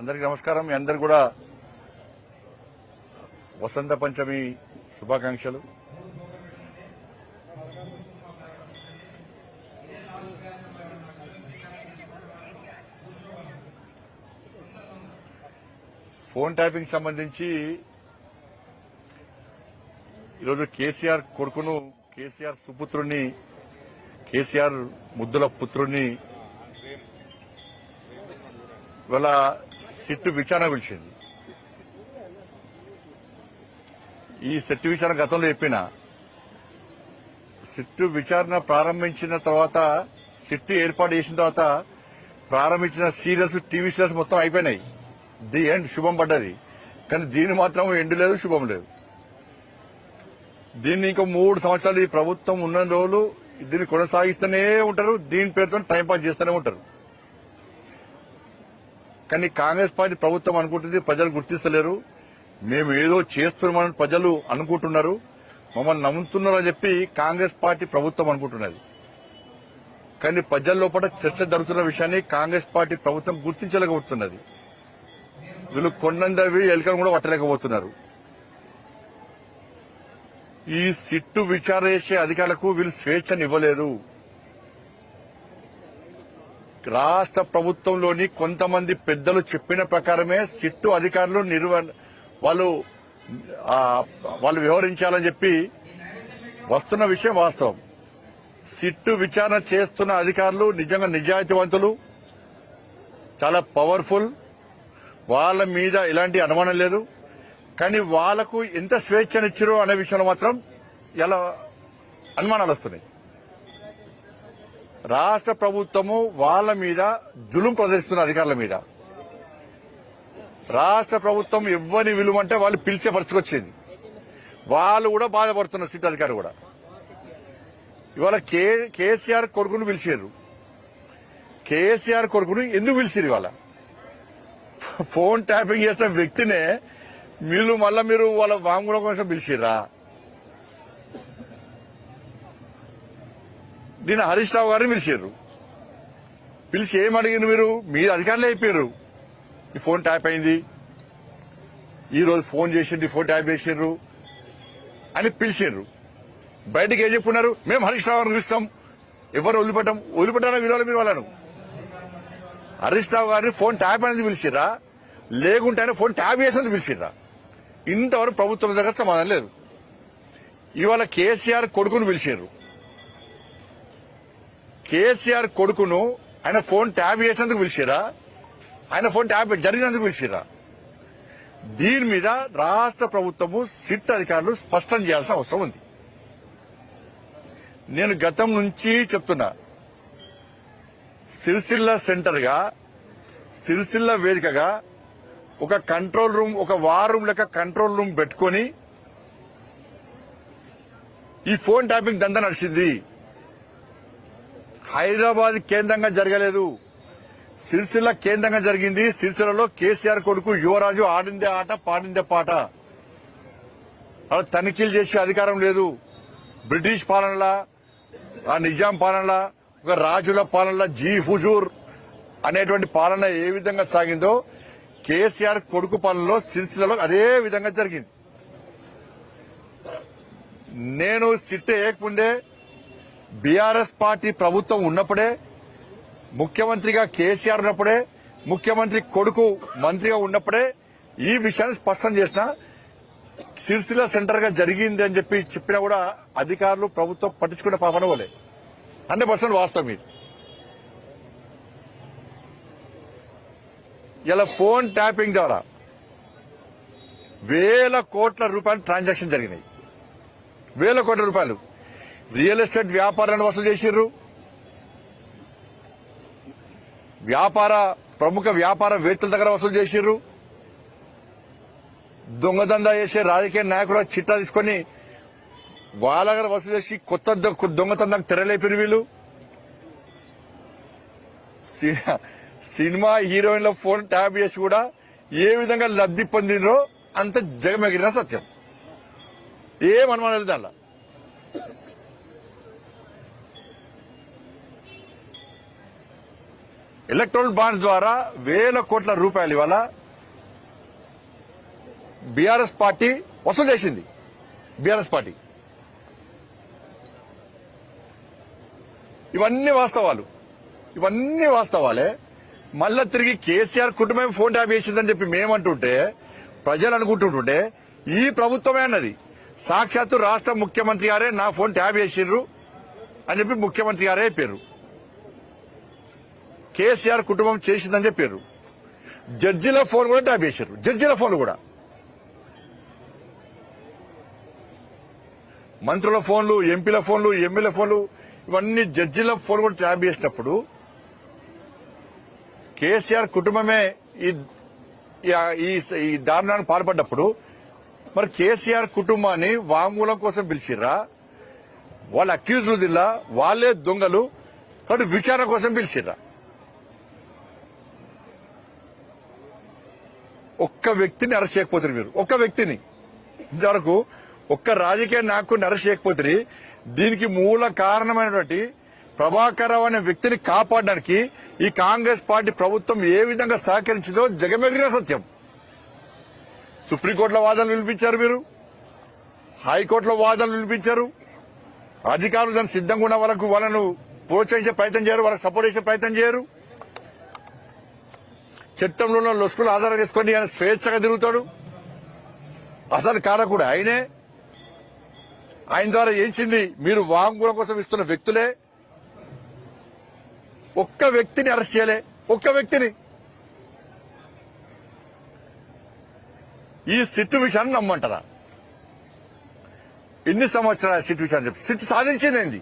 అందరికి నమస్కారం. మీ అందరు కూడా వసంత పంచమి శుభాకాంక్షలు. ఫోన్ ట్యాపింగ్ సంబంధించి ఈరోజు కేసీఆర్ కొడుకును కేసీఆర్ సుపుత్రుణ్ణి కేసీఆర్ ముద్దుల పుత్రుణ్ణి ఇవాళ సిట్టు విచారణ పిలిచింది ఈ సిట్టు విచారణ గతంలో చెప్పిన సిట్టు విచారణ ప్రారంభించిన తర్వాత సిట్టు ఏర్పాటు చేసిన తర్వాత ప్రారంభించిన సీరియల్స్ టీవీ సీరియల్స్ మొత్తం అయిపోయినాయి. ది ఎండ్ శుభం పడ్డది. కానీ దీని మాత్రం ఎండ్ లేదు శుభం లేదు. దీన్ని ఇంకో మూడు సంవత్సరాలు ఈ ప్రభుత్వం ఉన్న రోజులు దీన్ని కొనసాగిస్తూనే ఉంటారు. దీని పేరుతో టైంపాస్ చేస్తూనే ఉంటారు. కానీ కాంగ్రెస్ పార్టీ ప్రభుత్వం అనుకుంటుంది ప్రజలు గుర్తిస్తలేరు. మేము ఏదో చేస్తున్నామని ప్రజలు అనుకుంటున్నారు. మమ్మల్ని నమ్ముతున్నారని చెప్పి కాంగ్రెస్ పార్టీ ప్రభుత్వం అనుకుంటున్నది. కానీ ప్రజల లోపల చర్చ జరుగుతున్న విషయాన్ని కాంగ్రెస్ పార్టీ ప్రభుత్వం గుర్తించలేకపోతున్నది. వీళ్ళు కొండందవి ఎలుకను కూడా పట్టలేకపోతున్నారు. ఈ సిట్టు విచారణ చేసే అధికారులకు వీళ్ళు స్వేచ్ఛనివ్వలేదు రాష్ట్ర ప్రభుత్వంలోని కొంతమంది పెద్దలు చెప్పిన ప్రకారమే సిట్టు అధికారులు నిర్వ వాళ్ళు వాళ్ళు వ్యవహరించాలని చెప్పి వస్తున్న విషయం వాస్తవం. సిట్టు విచారణ చేస్తున్న అధికారులు నిజంగా నిజాయితీవంతులు చాలా పవర్ఫుల్. వాళ్ళ మీద ఎలాంటి అనుమానం లేదు. కానీ వాళ్ళకు ఎంత స్వేచ్ఛనిచ్చారో అనే విషయంలో మాత్రం ఎలా అనుమానాలు వస్తున్నాయి? రాష్ట్ర ప్రభుత్వము వాళ్ళ మీద జులుం ప్రదర్శిస్తున్న అధికారుల మీద. రాష్ట్ర ప్రభుత్వం ఇవ్వని విలువంటే వాళ్ళు పిలిచే పరిస్థితికి వాళ్ళు కూడా బాధపడుతున్నారు సిట్ అధికారులు కూడా. ఇవాళ కే కేసీఆర్ కొడుకును పిలిచారు కేసీఆర్ కొడుకును ఎందుకు పిలిచారు ఇవాళ? ఫోన్ ట్యాపింగ్ చేసిన వ్యక్తినే మీరు మళ్ళా మీరు వాళ్ళ వాంగ్మూలం కోసం పిలిచిర్రా? దీన్ని హరీష్ రావు గారిని పిలిచారు. పిలిచి ఏం మీరు? మీరు అధికారులు అయిపోయారు ఈ ఫోన్ ట్యాప్ అయింది. ఈ రోజు ఫోన్ చేసిండ్రు ఈ ఫోన్ ట్యాప్ చేసిండ్రు అని పిలిచిండ్రు. బయటకు ఏం చెప్పుకున్నారు? మేము హరీష్ రావు గారిని పిలుస్తాం. ఎవరు వదిలిపెట్టాం? వదిలిపెట్టారా విలువలు మీరు వాళ్ళను? హరీష్ రావు గారిని ఫోన్ ట్యాప్ అనేది పిలిచిరా లేకుంటేనే ఫోన్ ట్యాప్ చేసేందుకు పిలిచిరా ఇంతవరకు ప్రభుత్వం దగ్గర సమాధానం లేదు. ఇవాళ కేసీఆర్ కొడుకును పిలిచారు కేసీఆర్ కొడుకును ఆయన ఫోన్ ట్యాబ్ చేసినందుకు పిలిచిరా ఆయన ఫోన్ ట్యాబ్ జరిగినందుకు పిలిచిరా దీని మీద రాష్ట్ర ప్రభుత్వము సిట్ అధికారులు స్పష్టం చేయాల్సిన అవసరం ఉంది. నేను గతం నుంచి చెప్తున్నా. సిరిసిల్ల సెంటర్గా సిరిసిల్ల వేదికగా ఒక కంట్రోల్ రూమ్ ఒక వార్ రూమ్ లెక్క కంట్రోల్ రూమ్ పెట్టుకొని ఈ ఫోన్ ట్యాపింగ్ దందా నడిచింది. హైదరాబాద్ కేంద్రంగా జరగలేదు. సిరిసిల్ల కేంద్రంగా జరిగింది. సిరిసిల్లలో కేసీఆర్ కొడుకు యువరాజు ఆడిందే ఆట పాడిందే పాట. అలా తనిఖీలు చేసే అధికారం లేదు. బ్రిటిష్ పాలనలా ఆ నిజాం పాలనలా ఒక రాజుల పాలనలా జీ హుజూర్ అనేటువంటి పాలన ఏ విధంగా సాగిందో కేసీఆర్ కొడుకు పాలనలో సిరిసిల్లలో అదే విధంగా జరిగింది. నేను సిట్ వేయకముందే బీఆర్ఎస్ పార్టీ ప్రభుత్వం ఉన్నప్పుడే ముఖ్యమంత్రిగా కేసీఆర్ ఉన్నప్పుడే ముఖ్యమంత్రి కొడుకు మంత్రిగా ఉన్నప్పుడే ఈ విషయాన్ని స్పష్టం చేసిన. సిరిసిల్ల సెంటర్గా జరిగింది అని చెప్పి చెప్పినా కూడా అధికారులు ప్రభుత్వం పట్టించుకునే పాపన పోలే హండ్రెడ్ పర్సెంట్ వాస్తవం ఇది. ఇలా ఫోన్ ట్యాపింగ్ ద్వారా వేల కోట్ల రూపాయలు ట్రాన్సాక్షన్ జరిగినాయి. వేల కోట్ల రూపాయలు. రియల్ ఎస్టేట్ వ్యాపారాన్ని వసూలు చేసిర్రు. వ్యాపార ప్రముఖ వ్యాపార వేత్తల దగ్గర వసూలు చేసిర్రు. దొంగదందా చేసే రాజకీయ నాయకుడు చిట్టా తీసుకొని వాళ్ళ దగ్గర వసూలు చేసి కొత్త దొంగతందాకు దొంగతందానికి తెరలేపిరు వీళ్ళు. సి- సినిమా హీరోయిన్ల ఫోన్ ట్యాప్ చేసి కూడా ఏ విధంగా లబ్ధి పొందినరో అంత జగమెగిరిన సత్యం. ఏం లేదు దాంట్లో ఎలక్ట్రానిక్ బాండ్స్ ద్వారా వేల కోట్ల రూపాయలు ఇవాళ బీఆర్ఎస్ పార్టీ వసూలు చేసింది. BRS party. ఇవన్నీ వాస్తవాలు. ఇవన్నీ వాస్తవాలే. మళ్ళా తిరిగి కేసీఆర్ కుటుంబం ఫోన్ ట్యాప్ చేసిందని చెప్పి మేమంటుంటే ప్రజలు అనుకుంటుంటుంటే ఈ ప్రభుత్వమే అన్నది. సాక్షాత్తు రాష్ట్ర ముఖ్యమంత్రి గారే నా ఫోన్ ట్యాప్ చేసిండ్రు అని చెప్పి ముఖ్యమంత్రి గారే చెప్పారు కేసీఆర్ కుటుంబం చేసిందని చెప్పారు. జడ్జిల ఫోన్ కూడా ట్యాప్ చేశారు. జడ్జిల ఫోన్ కూడా. మంత్రుల ఫోన్లు ఎంపీల ఫోన్లు ఎమ్మెల్యే ఫోన్లు ఇవన్నీ జడ్జిల ఫోన్ కూడా ట్యాప్ చేసినప్పుడు కేసీఆర్ కుటుంబమే ఈ ఈ- దారుణానికి పాల్పడ్డప్పుడు మరి కేసీఆర్ కుటుంబాన్ని వాంగ్మూలం కోసం పిలిచిర్రా? వాళ్ళ అక్యూజ్లు దిల్లా వాళ్ళే దొంగలు కాబట్టి విచారణ కోసం పిలిచిర్రా? ఒక్క వ్యక్తిని అరెస్ట్ చేయకపోతారు మీరు. ఒక్క వ్యక్తిని. ఇంతవరకు ఒక్క రాజకీయ నాయకుడిని అరెస్ట్ చేయకపోతే దీనికి మూల కారణమైనటువంటి ప్రభాకర్ అనే వ్యక్తిని కాపాడడానికి ఈ కాంగ్రెస్ పార్టీ ప్రభుత్వం ఏ విధంగా సహకరించిందో జగమెగిన సత్యం. సుప్రీంకోర్టులో వాదనలు వినిపించారు మీరు. హైకోర్టులో వాదనలు వినిపించారు. అధికారులు దాన్ని సిద్ధంగా ఉన్న వాళ్ళకు వాళ్ళను ప్రోత్సహించే ప్రయత్నం చేయరు వాళ్ళకి సపోర్ట్ చేసే ప్రయత్నం చేయరు. చట్టంలో ఉన్న లొసుకులు ఆధారం చేసుకొని ఆయన స్వేచ్ఛగా తిరుగుతాడు. అసలు కారకుడు ఆయనే. ఆయన ద్వారా ఏంచింది? మీరు వాంగ్మూలం కోసం ఇస్తున్న వ్యక్తులే. ఒక్క వ్యక్తిని అరెస్ట్ చేయలే. ఒక్క వ్యక్తిని. ఈ సిట్టు విషయాన్ని నమ్మంటారా? ఎన్ని సంవత్సరాల సిట్టు విషయాన్ని చెప్పి సిట్టు సాధించింది ఏంది?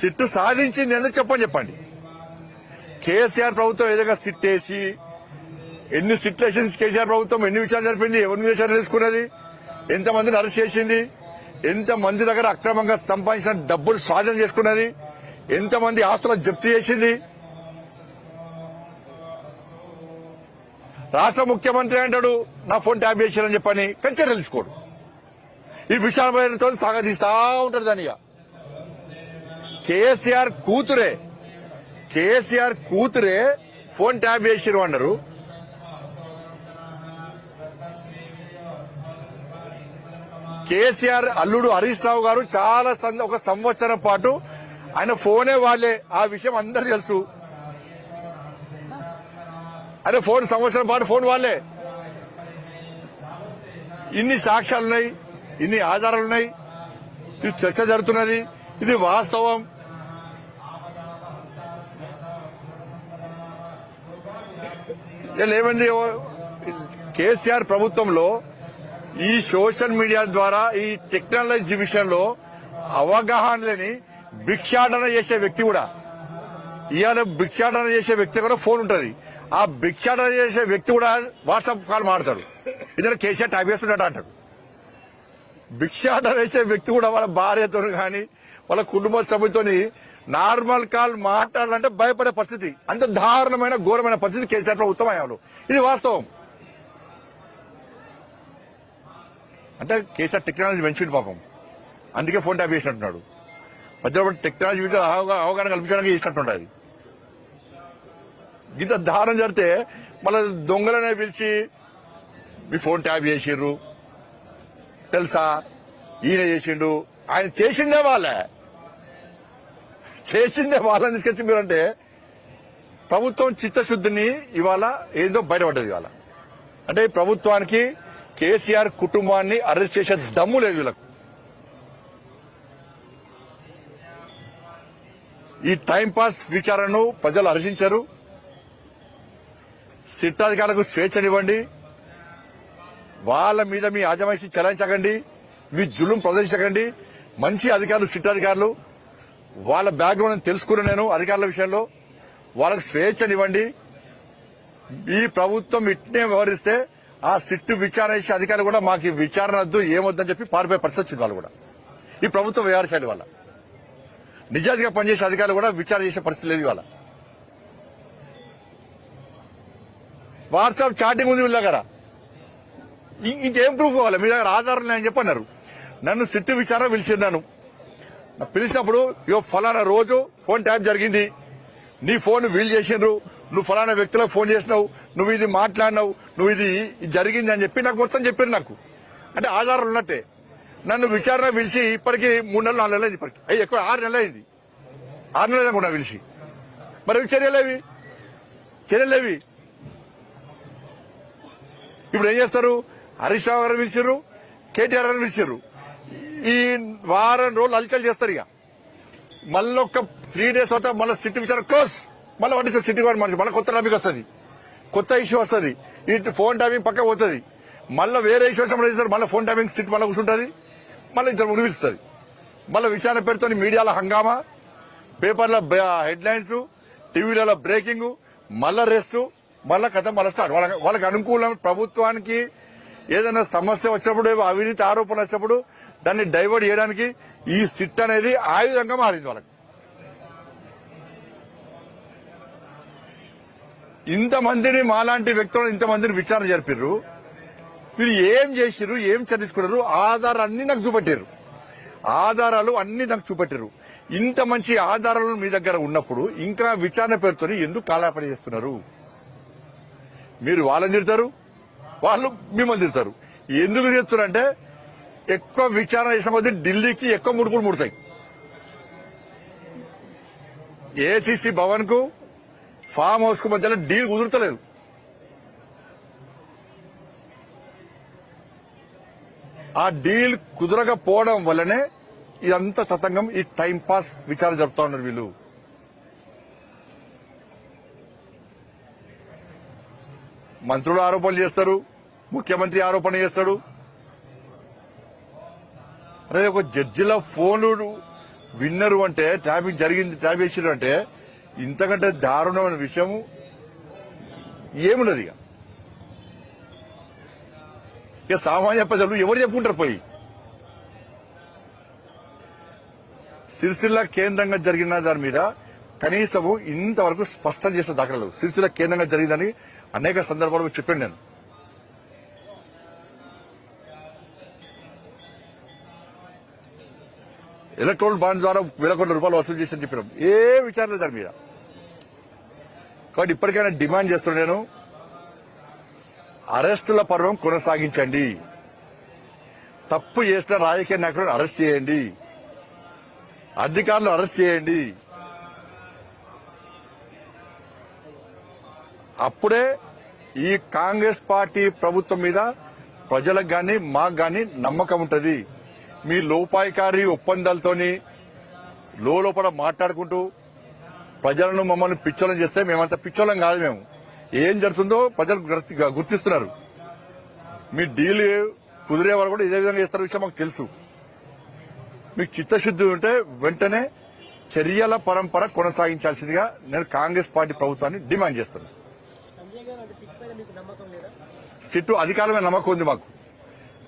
సిట్టు సాధించింది ఏందో? చెప్పని చెప్పండి. కేసీఆర్ ప్రభుత్వం ఏదైనా సిట్ వేసి ఎన్ని సిట్యుయేషన్స్ కేసీఆర్ ప్రభుత్వం ఎన్ని విచారణ జరిపింది ఎవరిని విచారణ తీసుకున్నది ఎంతమందిని అరెస్ట్ చేసింది ఎంతమంది దగ్గర అక్రమంగా సంపాదించిన డబ్బులు స్వాధీనం చేసుకున్నది ఎంతమంది ఆస్తులను జప్తు చేసింది. రాష్ట్ర ముఖ్యమంత్రి అంటాడు నా ఫోన్ ట్యాప్ చేశారని చెప్పని కంచె తెలుసుకోడు ఈ విషయాలతో సాగదీస్తా ఉంటాడు దానిగా కేసీఆర్ కూతురే. కేసీఆర్ కూతురే ఫోన్ ట్యాప్ చేసిరు అన్నారు. కేసీఆర్ అల్లుడు హరీష్ రావు గారు చాలా ఒక సంవత్సరం పాటు ఆయన ఫోనే వాళ్ళే ఆ విషయం అందరు తెలుసు. అరే ఫోన్ సంవత్సరం పాటు ఫోన్ వాళ్ళే ఇన్ని సాక్ష్యాలున్నాయి ఇన్ని ఆధారాలున్నాయి. ఇది చర్చ జరుగుతున్నది. ఇది వాస్తవం. నేను ఏమైంది కేసీఆర్ ప్రభుత్వంలో ఈ సోషల్ మీడియా ద్వారా ఈ టెక్నాలజీ విషయంలో అవగాహన లేని భిక్షాటన చేసే వ్యక్తి కూడా ఇవాళ భిక్షాటన చేసే వ్యక్తి కూడా ఫోన్ ఉంటుంది. ఆ భిక్షాటన చేసే వ్యక్తి కూడా వాట్సాప్ కాల్ మాడతాడు ఇద్దరు కేసీఆర్ టైప్ చేస్తున్నాడు అంటాడు. భిక్షాటన చేసే వ్యక్తి కూడా వాళ్ళ భార్యతో కానీ వాళ్ళ కుటుంబ సభ్యులతోని నార్మల్ కాల్ మాట్లాడాలంటే భయపడే పరిస్థితి. అంత దారుణమైన ఘోరమైన పరిస్థితి కేసీఆర్ ప్రభుత్వం అయ్యారు ఇది వాస్తవం. అంటే కేసీఆర్ టెక్నాలజీ పెంచిండు పాపం. అందుకే ఫోన్ ట్యాప్ చేసినట్టున్నాడు. మధ్యలో టెక్నాలజీ మీద అవగాహన కల్పించడానికి చేసినట్టుంటది ఇంత దారుణం జరిగితే మళ్ళీ దొంగలనే పిలిచి మీ ఫోన్ ట్యాప్ చేసిర్రు. తెలుసా? ఈయన చేసిండు. ఆయన చేసిండే వాళ్ళే. చేసిందే వాళ్ళని తీసుకొచ్చి మీరంటే ప్రభుత్వం చిత్తశుద్ధిని ఇవాళ ఏదో బయటపడ్డది ఇవాళ. అంటే ప్రభుత్వానికి కేసీఆర్ కుటుంబాన్ని అరెస్ట్ చేసే దమ్ము లేదు వీళ్ళకు. ఈ టైంపాస్ విచారణను ప్రజలు హర్షించారు. సిట్టాధికారులకు స్వేచ్ఛనివ్వండి. వాళ్ళ మీద మీ ఆజమాయిషి చెలాయించకండి. మీ జులుం ప్రదర్శించకండి. మంచి అధికారులు సిట్టాధికారులు వాళ్ళ బ్యాక్గ్రౌండ్ తెలుసుకున్నా నేను అధికారుల విషయంలో. వాళ్ళకు స్వేచ్ఛనివ్వండి. ఈ ప్రభుత్వం ఇట్నే వ్యవహరిస్తే ఆ సిట్టు విచారణ చేసే అధికారులు కూడా మాకు విచారణ వద్దు ఏమొద్దని చెప్పి పారిపోయే పరిస్థితి వచ్చింది వాళ్ళు కూడా. ఈ ప్రభుత్వం వ్యవహారశాలి వల్ల. నిజాయితీగా పనిచేసే అధికారులు కూడా విచారణ చేసే పరిస్థితి లేదు ఇవాళ. వాట్సాప్ చాటింగ్ ఉంది వీళ్ళ దగ్గర. ఇంకేం ప్రూఫ్ కావాలి మీ దగ్గర ఆధారం లేని చెప్పన్నారు. నన్ను సిట్టు విచారణ పిలిచిన్నాను పిలిచినప్పుడు ఇగో ఫలానా రోజు ఫోన్ ట్యాప్ జరిగింది. నీ ఫోన్ వీల్ చేసిండ్రు. నువ్వు ఫలానా వ్యక్తులకు ఫోన్ చేసినావు. నువ్వు ఇది మాట్లాడినావు. నువ్వు ఇది జరిగింది అని చెప్పి నాకు మొత్తం చెప్పారు నాకు. అంటే ఆధారాలు ఉన్నట్టే. నన్ను విచారణ పిలిచి ఇప్పటికి మూడు నెలలు నాలుగు నెలలు ఇప్పటికి. అయ్యి ఎక్కువ ఆరు నెలలు అయింది ఆరు నెలలు కూడా పిలిచి. మరి చర్యలేవి చర్యలేవి ఇప్పుడు ఏం చేస్తారు? హరీష్ రావు గారు పిలిచారు కేటీఆర్ గారు పిలిచారు ఈ వారం రోజులు అలచలు చేస్తారు ఇక. మళ్ళీ ఒక త్రీ డేస్ తర్వాత మళ్ళీ సిటీ విచారణ క్లోజ్ మళ్ళీ వాటి సిటీ కూడా మనిషి మళ్ళీ కొత్త టాపిక్ వస్తుంది. కొత్త ఇష్యూ వస్తుంది. ఇటు ఫోన్ టైమింగ్ పక్క పోతుంది. మళ్ళీ వేరే ఇష్యూ వచ్చినప్పుడు మళ్ళీ ఫోన్ టైమింగ్ సిట్ మళ్ళీ కూర్చుంటుంది. మళ్ళీ ఇద్దరు ముగిస్తుంది మళ్ళీ విచారణ పెడుతుంది మీడియాలో హంగామా. పేపర్ల హెడ్లైన్స్ టీవీలలో బ్రేకింగ్ మళ్ళా రెస్ట్ మళ్ళా కథ మళ్ళీ స్టార్ట్ వాళ్ళకి వాళ్ళకి అనుకూలం ప్రభుత్వానికి ఏదైనా సమస్య వచ్చినప్పుడు అవినీతి ఆరోపణలు వచ్చినప్పుడు దాన్ని డైవర్ట్ చేయడానికి ఈ సిట్ అనేది ఆయుధంగా మారింది వాళ్ళకి. ఇంతమందిని మాలాంటి వ్యక్తులను ఇంతమందిని విచారణ జరిపారు మీరు ఏం చేసిర్రు ఏం చదివించుకున్నారు ఆధారాలు నాకు చూపెట్టారు ఆధారాలు అన్ని నాకు చూపెట్టారు ఇంత మంచి ఆధారాలు మీ దగ్గర ఉన్నప్పుడు ఇంకా విచారణ పేరుతో ఎందుకు కాలాపడి చేస్తున్నారు? మీరు వాళ్ళని తిడతారు వాళ్ళు మిమ్మల్ని తిడతారు. ఎందుకు చేస్తున్నారంటే ఎక్కువ విచారణ చేసిన కొద్దీ ఢిల్లీకి ఎక్కువ ముడుపులు ముడతాయి. ఏసీసీ భవన్కు ఫామ్ హౌస్కు మధ్యలో డీల్ కుదురుతలేదు. ఆ డీల్ కుదరకపోవడం వల్లనే ఇదంతా తతంగం ఈ టైం పాస్ విచారణ జరుపుతా ఉన్నారు వీళ్ళు. మంత్రులు ఆరోపణలు చేస్తారు ముఖ్యమంత్రి ఆరోపణ చేస్తాడు అరే ఒక జడ్జిల ఫోన్లు విన్నరు అంటే ట్యాపింగ్ జరిగింది ట్యాప్ చేసారు అంటే ఇంతకంటే దారుణమైన విషయము ఏమున్నది ఇక ఇక సామాన్య ప్రజలు ఎవరు చెప్పుకుంటారు పోయి? సిరిసిల్ల కేంద్రంగా జరిగిన దాని మీద కనీసము ఇంతవరకు స్పష్టం చేసిన దాఖలు సిరిసిల్ల కేంద్రంగా జరిగిందని అనేక సందర్భాలు చెప్పాను నేను. ఎలక్ట్రోల్ బాండ్ ద్వారా వేల కోట్ల రూపాయలు వసూలు చేసి చెప్పినాం. ఏ విచారణ దాని మీద. కాబట్టి ఇప్పటికైనా డిమాండ్ చేస్తున్నాను అరెస్టుల పర్వం కొనసాగించండి. తప్పు చేసిన రాజకీయ నాయకులను అరెస్ట్ చేయండి. అధికారులు అరెస్ట్ చేయండి. అప్పుడే ఈ కాంగ్రెస్ పార్టీ ప్రభుత్వం మీద ప్రజలకు గాని మాకు గాని నమ్మకం ఉంటది. మీ లోపాయికారి ఒప్పందాలతోని లోపల మాట్లాడుకుంటూ ప్రజలను మమ్మల్ని పిచ్చోళం చేస్తే మేమంత పిచ్చోళం కాదు మేము. ఏం జరుగుతుందో ప్రజలు గుర్తి- గుర్తిస్తున్నారు. మీ డీల్ కుదిరే వారు కూడా ఇదే విధంగా చేస్తారు విషయం మాకు తెలుసు. మీకు చిత్తశుద్ధి ఉంటే వెంటనే చర్యల పరంపర కొనసాగించాల్సిందిగా నేను కాంగ్రెస్ పార్టీ ప్రభుత్వాన్ని డిమాండ్ చేస్తున్నాను సిట్టు అధికారమే నమ్మకం ఉంది మాకు.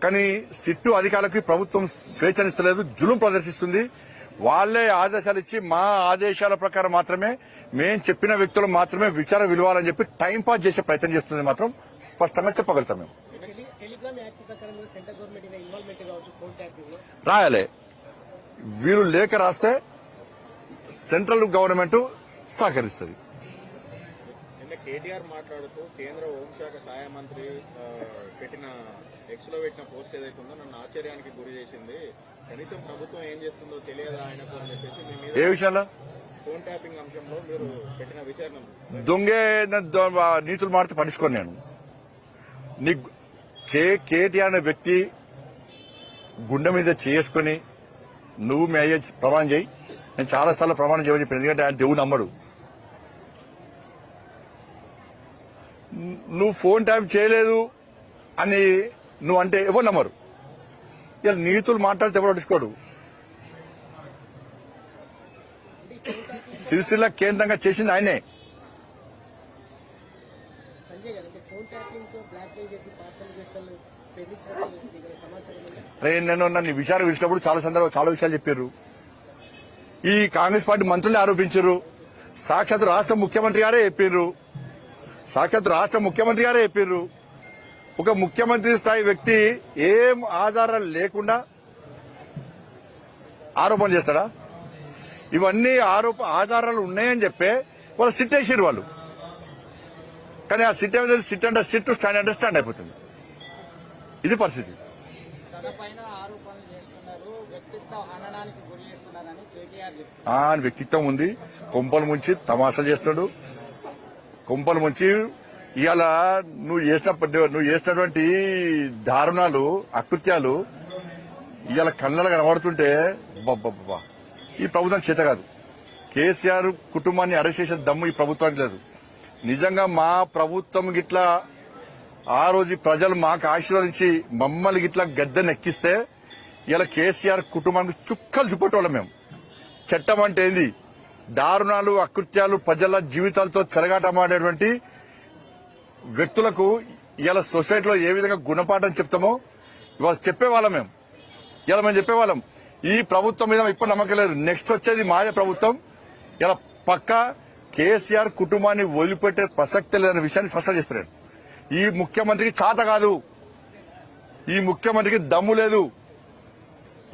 కానీ సిట్టు అధికారులకి ప్రభుత్వం స్వేచ్ఛనిస్తలేదు జులుం ప్రదర్శిస్తుంది. వాళ్ళే ఆదేశాలు ఇచ్చి మా ఆదేశాల ప్రకారం మాత్రమే మేం చెప్పిన వ్యక్తులు మాత్రమే విచారణ విలువాలని చెప్పి టైంపాస్ చేసే ప్రయత్నం చేస్తుంది మాత్రం స్పష్టంగా చెప్పగలుగుతాం మేము. టెలి- రాయాలి. వీరు లేఖ రాస్తే సెంట్రల్ గవర్నమెంట్ సహకరిస్తుంది. కేటీఆర్ మాట్లాడుతూ కేంద్ర హోంశాఖ సహాయ మంత్రి పెట్టిన ఎక్స్లో పెట్టిన పోస్ట్ ఏదైతే ఉందో నన్ను ఆశ్చర్యానికి గురి చేసింది. కనీసం ప్రభుత్వం ఏం చేస్తుందో తెలియదు ఆయనకు అని చెప్పేసి మీ మీద ఏ విషయంలో ఫోన్ ట్యాపింగ్ అంశంలో మీరు పెట్టిన విచారణ. దొంగే నీతులు మాడితే పట్టించుకోను నేను. నీ కే కేటీఆర్ అనే వ్యక్తి గుండె మీద చేసుకుని నువ్వు మీ అయ్యే ప్రమాణం చేయి. నేను చాలా సార్లు ప్రమాణం చేయమని చెప్పాను. ఎందుకంటే ఆయన దేవుడు నమ్మడు. నువ్వు ఫోన్ ట్యాప్ చేయలేదు అని నువ్వు అంటే ఎవరు నమ్మరు. ఇలా నీతులు మాట్లాడితే ఎవరు పట్టించుకోడు సిరిసిల్ల కేంద్రంగా చేసింది ఆయనే. సంజయ్ నేను నన్ను విషయాలు పిలిచినప్పుడు చాలా సందర్భాలు చాలా విషయాలు చెప్పారు ఈ కాంగ్రెస్ పార్టీ మంత్రులే ఆరోపించారు సాక్షాత్ రాష్ట్ర ముఖ్యమంత్రి గారే చెప్పారు సాక్షాత్ రాష్ట్ర ముఖ్యమంత్రి గారే చెప్పారు ఒక ముఖ్యమంత్రి స్థాయి వ్యక్తి ఏం ఆధారాలు లేకుండా ఆరోపణ చేస్తాడా? ఇవన్నీ ఆరోప ఆధారాలు ఉన్నాయని చెప్పే వాళ్ళు సిట్ వేసారు వాళ్ళు. కానీ ఆ సిట్ ఏమైంది సిట్ అంటే సిట్ స్టాండ్ అంటే స్టాండ్ అయిపోతుంది. ఇది పరిస్థితి. వ్యక్తిత్వ ఉంది. కొంపలు ముంచి తమాషా చేస్తాడు కొంపలు ముంచి ఇవాళ నువ్వు చేసిన నువ్వు చేసినటువంటి దారుణాలు అకృత్యాలు ఇవాళ కళ్ళలో కనబడుతుంటే బబ్బబ్బా ఈ ప్రభుత్వం చేత కాదు. కేసీఆర్ కుటుంబాన్ని అరెస్ట్ చేసే దమ్ము ఈ ప్రభుత్వానికి లేదు. నిజంగా మా ప్రభుత్వం గిట్లా ఆ రోజు ప్రజలు మాకు ఆశీర్వదించి మమ్మల్ని గిట్లా గద్దెనెక్కిస్తే ఇలా కేసీఆర్ కుటుంబానికి చుక్కలు చూపెట్టవాళ్ళం మేము. చట్టం అంటే ఏంది? దారుణాలు అకృత్యాలు ప్రజల జీవితాలతో చెలగాటమాడేటువంటి వ్యక్తులకు ఇవాళ సొసైటీలో ఏ విధంగా గుణపాఠం చెప్తామో ఇవాళ చెప్పేవాళ్ళం మేము ఇలా మేము చెప్పేవాళ్ళం. ఈ ప్రభుత్వం మీద ఇప్పుడు నమ్మకం లేదు. నెక్స్ట్ వచ్చేది మాదే ప్రభుత్వం. ఇలా పక్క కేసీఆర్ కుటుంబాన్ని వదిలిపెట్టే ప్రసక్తి లేదనే విషయాన్ని స్పష్టం చేస్తున్నాను ఈ ముఖ్యమంత్రికి చాత కాదు. ఈ ముఖ్యమంత్రికి దమ్ము లేదు.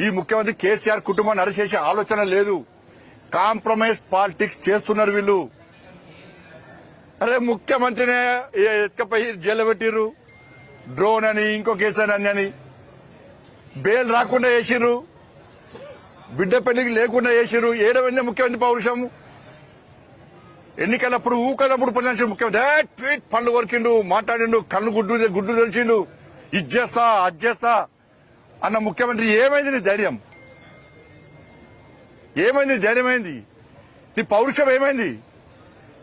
ఈ ముఖ్యమంత్రి కేసీఆర్ కుటుంబాన్ని అరిచేసే ఆలోచన లేదు. కాంప్రమైజ్ పాలిటిక్స్ చేస్తున్నారు వీళ్ళు. అరే ముఖ్యమంత్రినే ఎత్తుకపోయి జైలు పెట్టిర్రు? డ్రోన్ అని ఇంకో కేసు అని అని. బెయిల్ రాకుండా వేసిర్రు బిడ్డ పెళ్ళికి లేకుండా వేసిర్రు ఏడవైంది ముఖ్యమంత్రి పౌరుషం ఎన్నికలప్పుడు ఊకదప్పుడు పనిచేసి ముఖ్యమంత్రి. ట్వీట్ పళ్ళు కొరికిండు మాట్లాడిండు కళ్ళు గుడ్డు గుడ్డు తెలిసిండు ఇది చేస్తా అది చేస్తా. అన్న ముఖ్యమంత్రి ఏమైంది నీ ధైర్యం? ఏమైంది ధైర్యమైంది? నీ పౌరుషం ఏమైంది?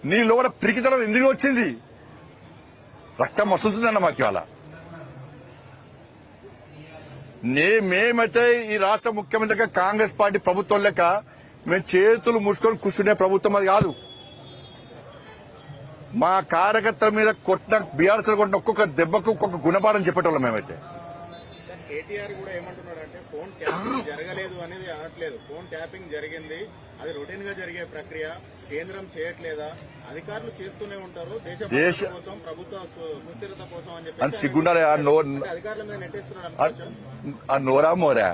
నీ లోపల పిరికితనం ఎందుకు వచ్చింది? రక్తం వస్తుందన్న మాకు ఇవాళ. నే మేమైతే ఈ రాష్ట్ర ముఖ్యమంత్రిగా కాంగ్రెస్ పార్టీ ప్రభుత్వం లెక్క మేము చేతులు మూసుకొని కూర్చునే ప్రభుత్వం అది కాదు. మా కార్యకర్తల మీద కొట్టిన బీఆర్ఎస్ కొట్టిన ఒక్కొక్క దెబ్బకు ఒక్కొక్క గుణపాఠం చెప్పేటోళ్ళం మేమైతే. కేటీఆర్ కూడా ఏమంటున్నాడంటే ఫోన్ ట్యాపింగ్ జరగలేదు అనేది అనట్లేదు. ఫోన్ ట్యాపింగ్ జరిగింది. అది రొటీన్గా జరిగే ప్రక్రియ కేంద్రం చేయట్లేదా? అధికారులు చేస్తూనే ఉంటారు. దేశ కోసం ప్రభుత్వ సుస్థిరత కోసం అని చెప్పి సిగ్గుండాలి. అధికారుల మీద నెట్టేస్తున్నారు నోరా మోరా?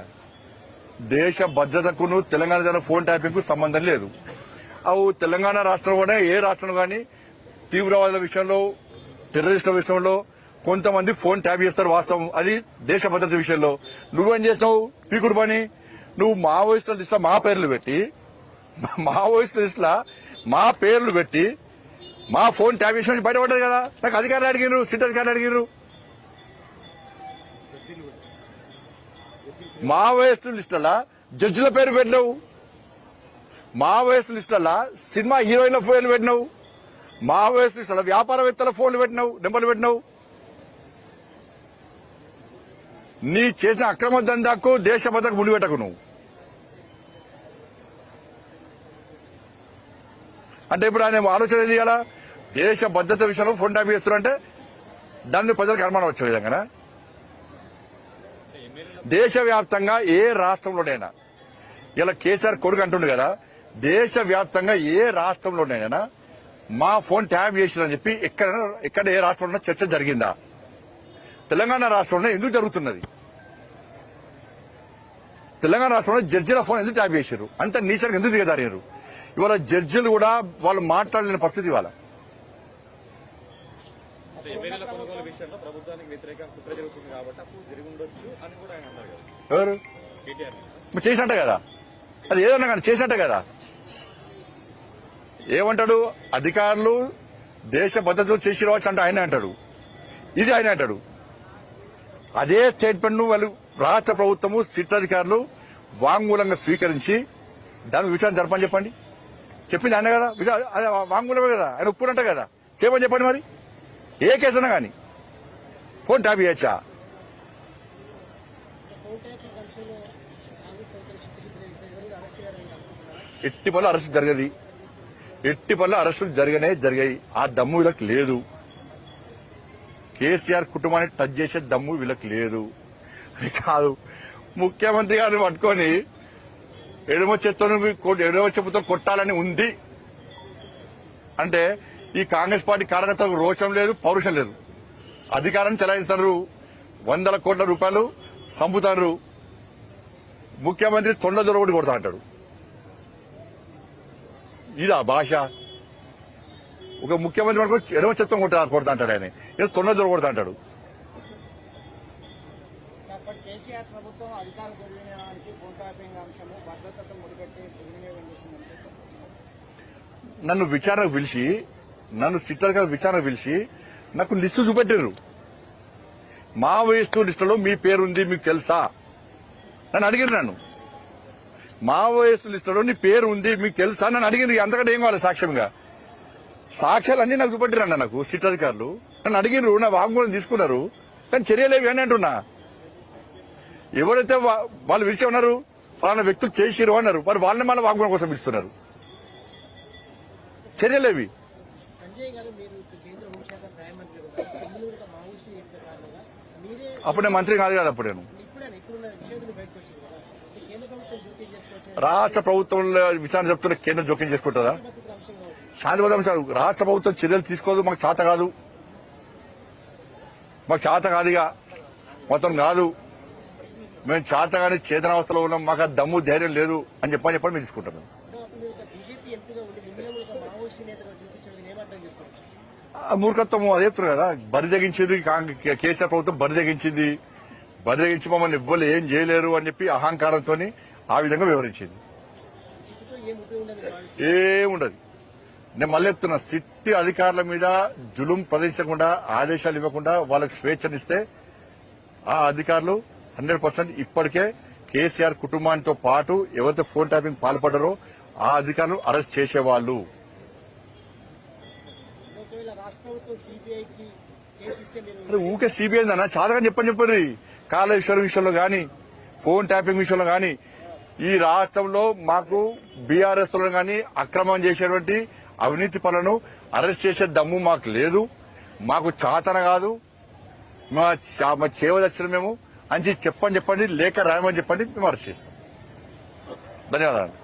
దేశ భద్రతకును తెలంగాణ జన ఫోన్ ట్యాపింగ్కు సంబంధం లేదు. అవు తెలంగాణ రాష్ట్రంలోనే ఏ రాష్ట్రం గాని తీవ్రవాదుల విషయంలో టెర్రరిస్టుల విషయంలో కొంతమంది ఫోన్ ట్యాప్ చేస్తారు వాస్తవం. అది దేశ భద్రత విషయంలో. నువ్వేం చేస్తావు? పీకుడు పని. నువ్వు మావోయిస్టుల లిస్ట్ మా పేర్లు పెట్టి మావోయిస్టుల లిస్ట్ మా పేర్లు పెట్టి మా ఫోన్ ట్యాప్ చేసిన బయటపడ్డది కదా. నాకు అధికారులు అడిగిరు సిట్ అధికారులు అడిగిరు మావోయిస్టు లిస్టుల జడ్జిల పేరు పెట్టినావు. మావోయిస్టు లిస్టుల సినిమా హీరోయిన్ల ఫోన్లు పెట్టినావు. మావోయిస్టు లిస్టుల వ్యాపారవేత్తల ఫోన్లు పెట్టినావు నెంబర్లు పెట్టినావు. నీ చేసిన అక్రమ దందాకు దేశ భద్రకు ముడిపెట్టకు నువ్వు. అంటే ఇప్పుడు ఆయన ఆలోచన ఏది చేయాలా దేశ భద్రత విషయంలో ఫోన్ ట్యాప్ చేస్తున్నారంటే దాన్ని ప్రజలకు అనుమానం వచ్చే విధంగా దేశవ్యాప్తంగా ఏ రాష్ట్రంలోనైనా ఇలా కేసీఆర్ కొడుకు అంటుండు కదా దేశవ్యాప్తంగా ఏ రాష్ట్రంలోనైనా మా ఫోన్ ట్యాప్ చేసిందని చెప్పి ఎక్కడ ఎక్కడ ఏ రాష్ట్రంలో చర్చ జరిగిందా? తెలంగాణ రాష్ట్రంలో ఎందుకు జరుగుతున్నది? తెలంగాణ రాష్ట్రంలో జడ్జిల ఫోన్ ఎందుకు ట్యాప్ చేశారు అంత నీచంగా ఎందుకు దిగదారారు ఇవాళ జడ్జిలు కూడా వాళ్ళు మాట్లాడలేని పరిస్థితి ఇవాళ. ఎవరు? చేసినట్టే కదా. అది ఏదన్నా కానీ చేసినట్టే కదా. ఏమంటాడు? అధికారులు దేశ భద్రతలు చేసి రావచ్చు అంటే ఆయన అంటాడు. ఇది ఆయన అంటాడు. అదే స్టేట్మెంట్ను వాళ్ళు రాష్ట్ర ప్రభుత్వము సిట్ అధికారులు వాంగ్మూలంగా స్వీకరించి దాని విషయాన్ని జరపని చెప్పండి. చెప్పింది ఆయన కదా? అదే వాంగ్మూలమే కదా? ఆయన ఒప్పుడంట కదా? చెప్పని చెప్పండి మరి. ఏ కేసైనా కానీ. ఫోన్ ట్యాప్ చేయొచ్చా? ఎట్టి పనులు అరెస్ట్ జరగది. ఎట్టి పనులు అరెస్టులు జరగనే జరిగాయి. ఆ దమ్ము వీళ్ళకి లేదు. కేసీఆర్ కుటుంబాన్ని టచ్ చేసే దమ్ము వీళ్ళకి లేదు. కాదు. ముఖ్యమంత్రి గారిని పట్టుకొని ఎడమ చెత్తను ఎడమ చెప్పుతో కొట్టాలని ఉంది. అంటే ఈ కాంగ్రెస్ పార్టీ కార్యకర్తలకు రోషం లేదు పౌరుషం లేదు. అధికారం చెలాయిస్తారు వందల కోట్ల రూపాయలు సంపుతారు. ముఖ్యమంత్రి తొండ దొరకటి కొడతా అంటాడు. ఇదా భాష. ఒక ముఖ్యమంత్రి మనకు ఎడమ చెత్తం కొడతా కొడతా అంటాడు ఆయన. తొండ దొర కొడతా అంటాడు అప్పటి కేసీఆర్ ప్రభుత్వం అధికార దుర్వినియోగానికి ఫోన్ ట్యాపింగ్ అంశము భద్రతతో ముడిపెట్టి దుర్వినియోగం చేసిందంటే నన్ను విచారణకు పిలిచి నన్ను సిట్టర్ విచారణ పిలిచి నాకు లిస్టు చూపెట్టారు మావోయిస్టు లిస్టులో మీ పేరు ఉంది మీకు తెలుసా? నన్ను అడిగారు నన్ను. మావోయిస్టు లిస్టులో నీ పేరు ఉంది మీకు తెలుసా? నన్ను అడిగారు అంతకంటే ఏం కావాలి సాక్ష్యంగా? సాక్ష్యాలు అన్ని నాకు చూపెట్టారు నాకు సిట్ అధికారులు నన్ను అడిగినారు నా వాగ్మూలం తీసుకున్నారు. కానీ చర్యలేవి అని అంటున్నా. ఎవరైతే వాళ్ళు పిలిచి ఉన్నారు ఫలానా వ్యక్తులు చేసిరు అన్నారు మరి వాళ్ళని మళ్ళీ వాగ్మూలం కోసం పిలుస్తున్నారు. చర్యలేవి అప్పుడు నేను మంత్రి కాదు కదా అప్పుడు నేను రాష్ట్ర ప్రభుత్వంలో విచారణ చెప్తున్న కేంద్రం జోక్యం చేసుకుంటుందా? ఉంది శాంతిభద్రం సార్ రాష్ట్ర ప్రభుత్వం చర్యలు తీసుకోదు మాకు చేత కాదు. మాకు చేత కాదుగా మొత్తం కాదు. మేము చేత కానీ చేతనావస్థలో ఉన్నాం మాకు దమ్ము ధైర్యం లేదు అని చెప్పని చెప్పని మేము తీసుకుంటాం మేము. మూర్ఖత్వం అదే కదా బరి తెగించింది కేసీఆర్ ప్రభుత్వం బరి తెగించింది. బరి తెగించి మమ్మల్ని ఎవ్వరు ఏం చేయలేరు అని చెప్పి అహంకారంతో ఆ విధంగా వివరించింది ఏముండదు నేను మళ్ళీ చెప్తున్నా సిట్టి అధికారుల మీద జులుం ప్రదర్శించకుండా ఆదేశాలు ఇవ్వకుండా వాళ్ళకి స్వేచ్ఛనిస్తే ఆ అధికారులు హండ్రెడ్ పర్సెంట్ ఇప్పటికే కేసీఆర్ కుటుంబానితో పాటు ఎవరైతే ఫోన్ ట్యాపింగ్ పాల్పడ్డారో ఆ అధికారులు అరెస్ట్ చేసేవాళ్ళు. ఊకే సిబిఐ అన్న చాతగా చెప్పని చెప్పండి. కాళేశ్వరం విషయంలో గాని ఫోన్ ట్యాపింగ్ విషయంలో గాని ఈ రాష్ట్రంలో మాకు బీఆర్ఎస్లో గాని అక్రమం చేసేటువంటి అవినీతి పనులను అరెస్ట్ చేసే దమ్ము మాకు లేదు. మాకు చాతన కాదు. మా చా- మా చేయవలసిన మేము అని చెప్పని చెప్పండి లేక రాయమని చెప్పండి మేము చేస్తాం. ధన్యవాదాలు.